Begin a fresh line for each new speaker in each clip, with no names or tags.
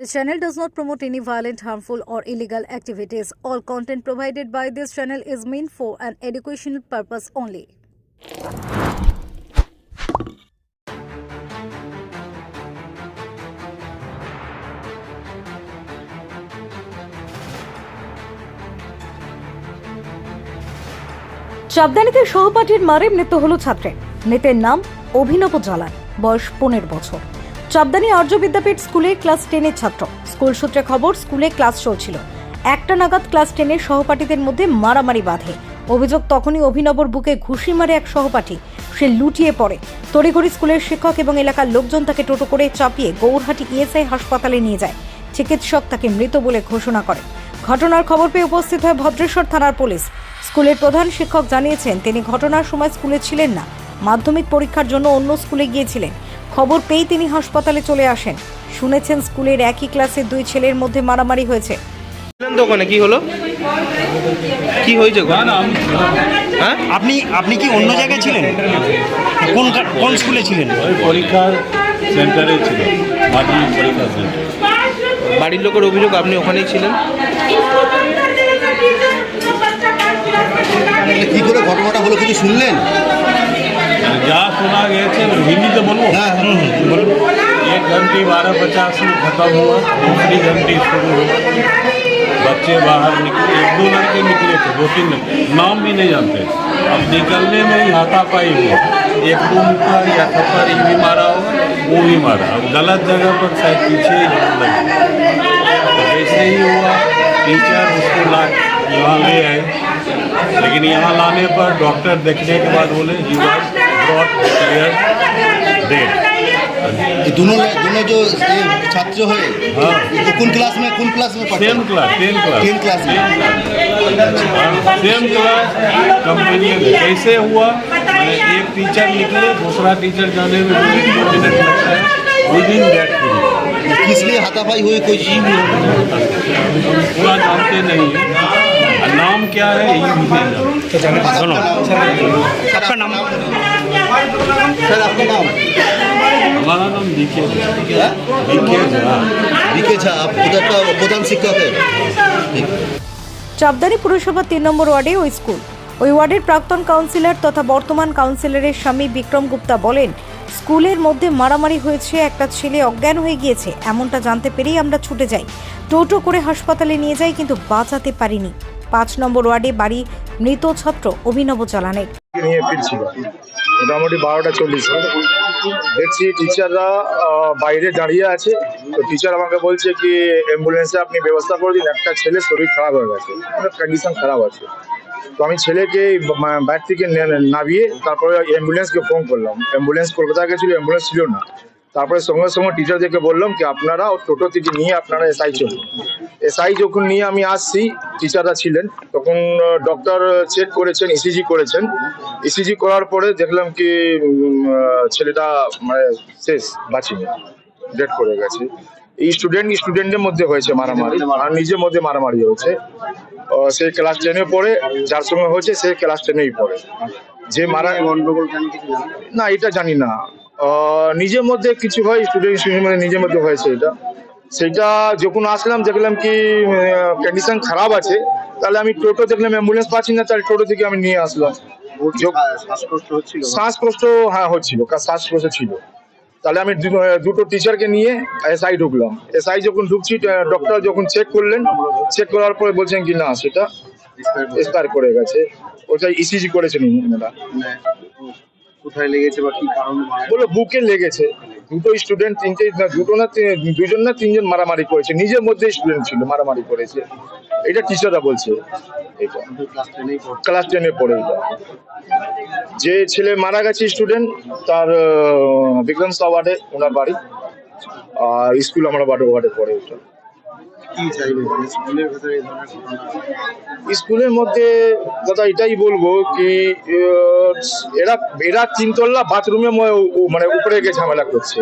This channel does not promote any violent, harmful, or illegal activities. All content provided by this channel is meant for an educational purpose only. চাপদানিতে সহপাঠীর মারে মৃত্যু হলো ছাত্রের মৃতের নাম অভিনব জালান বয়স পনেরো বছর চাপদানি আর্য বিদ্যাপীঠ স্কুলে ক্লাস টেনের ছাত্র। স্কুল সূত্রে খবর, স্কুলে ক্লাস চলছিল। একটা নাগাদ ক্লাস টেনের সহপাঠীদের মধ্যে মারামারি বাঁধে। অভিযোগ তখনই অভিনবর বুকে ঘুষি মারে এক সহপাঠী। সে লুটিয়ে পড়ে। তড়িঘড়ি স্কুলের শিক্ষক এবং এলাকার লোকজন তাকে টোটো করে চাপিয়ে গৌরহাটি ইএসআই হাসপাতালে নিয়ে যায়। চিকিৎসক তাকে মৃত বলে ঘোষণা করে। ঘটনার খবর পেয়ে উপস্থিত হয় ভদ্রেশ্বর থানার পুলিশ। স্কুলের প্রধান শিক্ষক জানিয়েছেন, তিনি ঘটনার সময় স্কুলে ছিলেন না। মাধ্যমিক পরীক্ষার জন্য অন্য স্কুলে গিয়েছিলেন। খবর পেয়ে তিনি হাসপাতালে চলে আসেন। শুনেছেন স্কুলের একই ক্লাসের দুই ছেলের মধ্যে মারামারি হয়েছে।
তো ওখানে কি হলো? কি হয়েছে হ্যাঁ?
আপনি আপনি কি অন্য জায়গায় ছিলেন? কোন কোন স্কুলে ছিলেন?
পরীক্ষার সেন্টারে ছিল
বাড়ির লোকের অভিযোগ আপনি ওখানেই ছিলেন?
কি করে ঘটনাটা হলো কিছু শুনলেন?
જ્યાં સુના ગયે છે हिंदी
तो हाँ, हाँ। बोलो?
एक घंटी बारह पचास में खत्म हुआ दूसरी घंटी शुरू हुआ बच्चे बाहर निकले एक दो लड़के निकले थे दो तीन नाम भी नहीं जानते। अब निकलने में ही हाथापाई हुई एक को मुखर या थप्पर ये भी मारा होगा वो भी मारा। अब गलत जगह पर शायद पीछे तो ऐसे ही हुआ। टीचर उसको ला यहाँ ले आए। लेकिन यहाँ लाने पर डॉक्टर देखने के बाद बोले यू ब्रॉट क्लियर
ये दोनों दोनों जो छात्र है
हाँ।
तो कौन क्लास में कौन क्लास में पढ़ते same
class ten class
ten class में।
सेम क्लास कंपनी में। कैसे हुआ मैंने एक टीचर निकले दूसरा टीचर जाने में दो मिनट लगता है विद इन दैट पीरियड
किस लिए हाथापाई हुई कोई चीज़?
पूरा जानते नहीं है। क्या है ये भी नहीं जानते
শোনো
आपका नाम सर आपका नाम
हमारा नाम डीके
क्या
डीके झा
बीके झा आप उधर का प्रधान शिक्षक है ठीक
চাপদানি পুরসভা তিন নম্বর ওয়ার্ডে ওই স্কুল ওই ওয়ার্ডের প্রাক্তন কাউন্সিলর তথা বর্তমান কাউন্সিলরের স্বামী বিক্রম গুপ্তা বলেন স্কুলের মধ্যে মারামারি হয়েছে একটা ছেলে অজ্ঞান হয়ে গিয়েছে এমনটা জানতে পেরেই আমরা ছুটে যাই টোটো করে হাসপাতালে নিয়ে যাই কিন্তু বাঁচাতে পারিনি পাঁচ নম্বর ওয়ার্ডে বাড়ি মৃত ছাত্র অভিনব চালানের।
নিয়ে ফিরছিল। মোটামুটি বারোটা চল্লিশ দেখছি টিচাররা বাইরে দাঁড়িয়ে আছে। তো টিচার আমাকে বলছে কি, অ্যাম্বুলেন্সে আপনি ব্যবস্থা করে দিন, একটা ছেলে শরীর খারাপ হয়ে গেছে মানে কন্ডিশন খারাপ আছে। তো আমি ছেলেকে বা- বাইরে থেকে নামিয়ে তারপরে অ্যাম্বুলেন্সকে ফোন করলাম। অ্যাম্বুলেন্স কলকাতা গেছিল, অ্যাম্বুলেন্স ছিল না। তারপরে সঙ্গে সঙ্গে টিচারদেরকে বললাম কি আপনারা ও টোটো থেকে নিয়ে আপনারা এসআই চলুন। এসআই যখন নিয়ে আমি আসছি টিচাররা ছিলেন তখন ডক্টর চেক করেছেন ইসিজি করেছেন। ইসিজি করার পরে দেখলাম কি ছেলেটা মানে শেষ বাঁচিনি ডেট করে গেছে। এই স্টুডেন্ট স্টুডেন্টের মধ্যে হয়েছে মারামারি আর নিজের মধ্যে মারামারি হয়েছে। সে ক্লাস টেনে পড়ে যার সঙ্গে হয়েছে সে ক্লাস টেনেই পড়ে। যে মারা গন্ডগোল না এটা জানি না। নিজের মধ্যে কিছু হয় স্টুডেন্ট মানে নিজের মধ্যে হয়েছে এটা। সেটা যখন আসলাম দেখলাম কি কন্ডিশন খারাপ আছে তাহলে আমি টোটো দেখলাম অ্যাম্বুলেন্স পাচ্ছি না তাহলে টোটো থেকে আমি নিয়ে আসলাম। শ্বাসকষ্ট হ্যাঁ হচ্ছিল শ্বাসকষ্ট ছিল। তাহলে আমি দুটো টিচারকে নিয়ে এসআই ঢুকলাম। এসআই যখন ঢুকছি ডক্টর যখন চেক করলেন চেক করার পরে বলছেন কি না সেটা এক্সপায়ার করে গেছে। ওটা ইসিজি করেছেন ওনারা
কোথায় লেগেছে বা কি কারণে
বলো বুকে লেগেছে। দুটো স্টুডেন্ট তিনটে না দুটো না দুজন না তিনজন মারামারি করেছে। নিজের মধ্যে স্টুডেন্ট ছিল মারামারি করেছে। এটা টিচাররা বলছে।
ক্লাস
টেনে পড়ে যে ছেলে মারা গেছে স্টুডেন্ট তার বিক্রম ওয়ার্ডে ওনার বাড়ি। আর স্কুল আমরা বাড়ি ওয়ার্ডে পড়ে এটা
কি চাইবে? মানে স্কুলের ভেতরে এই ধরনের ঘটনা
স্কুলের মধ্যে দাদা এটাই বলব কি এরা এরা তিনতলা বাথরুমে মানে উপরে গিয়ে ঝামেলা করছে।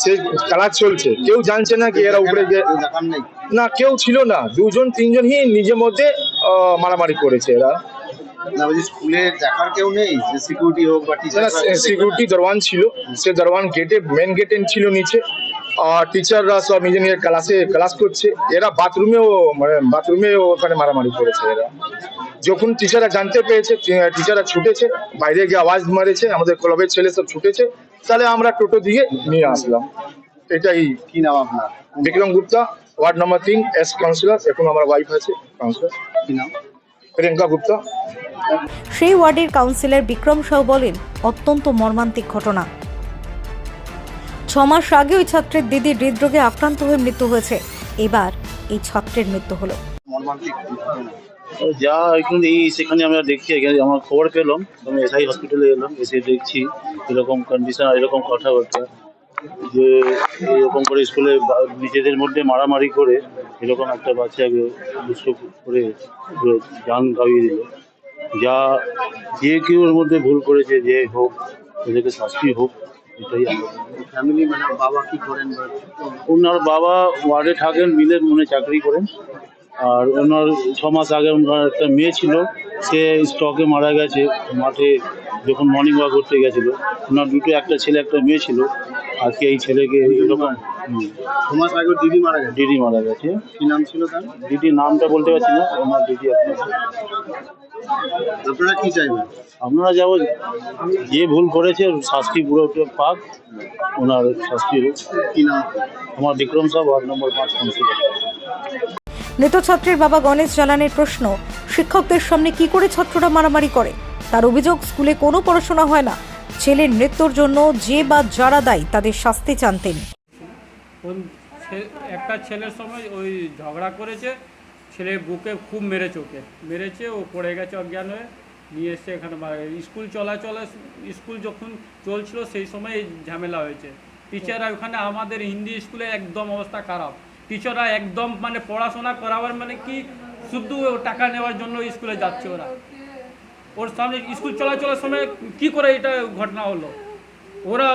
সে খেলা চলছে। কেউ জানছে না কি এরা উপরে গিয়ে না কেউ ছিল না। দুজন তিনজনই নিজের মধ্যে মারামারি করেছে এরা।
স্কুলে দেখার কেউ নেই? সিকিউরিটি হোক বা টিচার
সিকিউরিটি দরওয়ান ছিল। সে দরওয়ান গেটে মেন গেটে ছিল নিচে। টিচাররা সব নিজে নিজের ক্লাসে ক্লাস করছে। এরা বাথরুমেও মানে বাথরুমেও ওখানে মারামারি করেছে এরা। যখন টিচাররা জানতে পেরেছে টিচাররা ছুটেছে বাইরে গিয়ে আওয়াজ মারেছে আমাদের ক্লাবের ছেলে সব ছুটেছে তাহলে আমরা টোটো দিয়ে নিয়ে আসলাম। এটাই
কি নাম আপনার?
বিক্রম গুপ্তা ওয়ার্ড নম্বর তিন এস কাউন্সিলর এখন আমার ওয়াইফ আছে কাউন্সিলর
কি নাম?
প্রিয়াঙ্কা গুপ্তা।
সেই ওয়ার্ডের কাউন্সিলর বিক্রম সাউ বলেন অত্যন্ত মর্মান্তিক ঘটনা। ছ মাস আগে ওই ছাত্রের দিদি হৃদরোগে আক্রান্ত হয়ে মৃত্যু হয়েছে। এবার এই ছাত্রের মৃত্যু হলো।
যা এখন এই সেখানে আমরা দেখছি এখানে আমার খবর পেলাম আমি এসআই হসপিটালে এলাম এসে দেখছি এরকম কন্ডিশন এরকম কথাবার্তা যে এরকম করে স্কুলে বা- নিজেদের মধ্যে মারামারি করে এরকম একটা বাচ্চাকে দুষ্ট করে জান গাবিয়ে দিল। যা যে কেউ এর মধ্যে ভুল করেছে যে হোক এদেরকে শাস্তি হোক
মানে বাবা
ওনার বাবা ওয়ার্ডে থাকেন, মিলের মনে চাকরি করেন আর ওনার ছ মাস আগে ওনার একটা মেয়ে ছিল, সে স্টকে মারা গেছে, মাঠে যখন মর্নিং ওয়াক করতে গেছিল। ওনার দুটো, একটা ছেলে, একটা মেয়ে ছিল। আর কি এই ছেলেকে এরকম
দু মাস আগে দিদি মারা গেছে?
দিদি মারা গেছে।
কি নাম ছিল তার?
দিদির নামটা বলতে পারছি না ওনার দিদি এখন
আপনারা কি চাইবেন?
আপনারা যাব যে ভুল করেছে শাস্তি পুরো পাক ওনার শাস্তি হোক।
কি নাম?
আমার বিক্রম সাহ ওয়ার্ড নম্বর পাঁচ কাউন্সিলর
মৃত ছাত্রের বাবা গণেশ জালানের প্রশ্ন শিক্ষকদের সামনে কি করে ছাত্ররা মারামারি করে? তার অভিযোগ স্কুলে কোনো পড়াশোনা হয় না। ছেলের মৃত্যুর জন্য যে বা যারা দায়ী তাদের শাস্তি চান তিনি।
কোন একটা ছেলের সময় ওই ঝগড়া করেছে, ছেলে বুকে খুব মেরেছে ওকে। মেরেছে, ও পড়ে গেছে অজ্ঞান হয়ে। নিয়ে এসে এখানে মারা স্কুল চলাচলে, স্কুল যখন চলছিল সেই সময় এই ঝামেলা হয়েছে। টিচাররা ওখানে আমাদের হিন্দি স্কুলে একদম অবস্থা খারাপ। টিচাররা একদম মানে পড়াশোনা করাবার মানে কি শুধু টাকা নেওয়ার জন্য স্কুলে যাচ্ছে ওরা। ওর সামনে স্কুল চলাচলের সময় কি করে এটা ঘটনা হলো? ওরা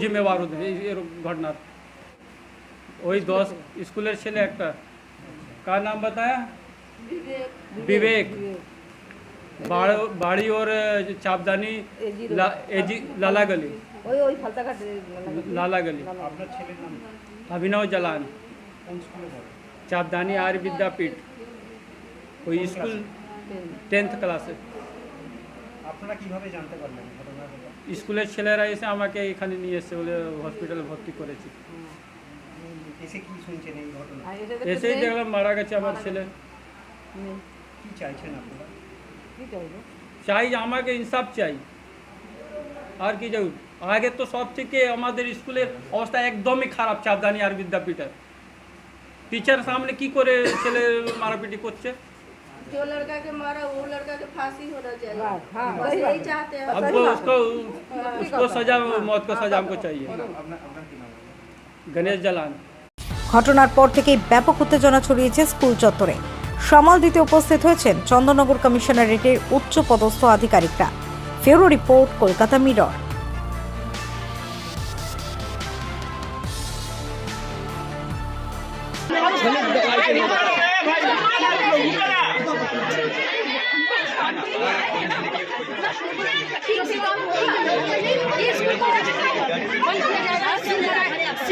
জিম্মেবার ওদের এই ঘটনার। वही दोस्त स्कूलेर ছেলে একটা का नाम बताया विवेक बाड़- बाड़ी और चापदानी ला, एजी, लाला गली
ওই ওই ফালতাঘাট
लाला गली अभिनव जलान चापदानी आर्य विद्यापीठ ওই স্কুল টেন্থ ক্লাসে
আপনারা কিভাবে জানতে পারলেন ঘটনার কথা?
স্কুলের ছেলেরা এসে আমাকে এখানে নিয়ে এসে বলে হসপিটালে ভর্তি করেছি
এসে কি শুনছেন এই ঘটনা
আর এটা
এসেই দেখলাম মারা গেছে আমার ছেলে
কি চাইছেন আপনারা
কি চাইবো
চাই আমাকে ইনসাফ চাই আর কি চাই আগে তো সব থেকে আমাদের স্কুলের অবস্থা একদমই খারাপ চাপদানি আর বিদ্যাপীঠের টিচার সামনে কি করে ছেলে মারাপিটি করছে
जो लड़का के मारा वो लड़का के फांसी होना चाहिए
हाँ, हाँ,
बस
सही
यही
बात।
चाहते हैं
अब वो उसको उसको सजा मौत का सजा हमको चाहिए गणेश जलान
ঘটনার পর থেকেই ব্যাপক উত্তেজনা ছড়িয়েছে স্কুল চত্বরে। সামাল দিতে উপস্থিত হয়েছেন চন্দননগর কমিশনারেটের উচ্চ পদস্থ আধিকারিকরা। ফেরো
report, Kolkata Mirror.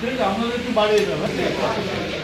그러니까 아무래도 말해야 돼.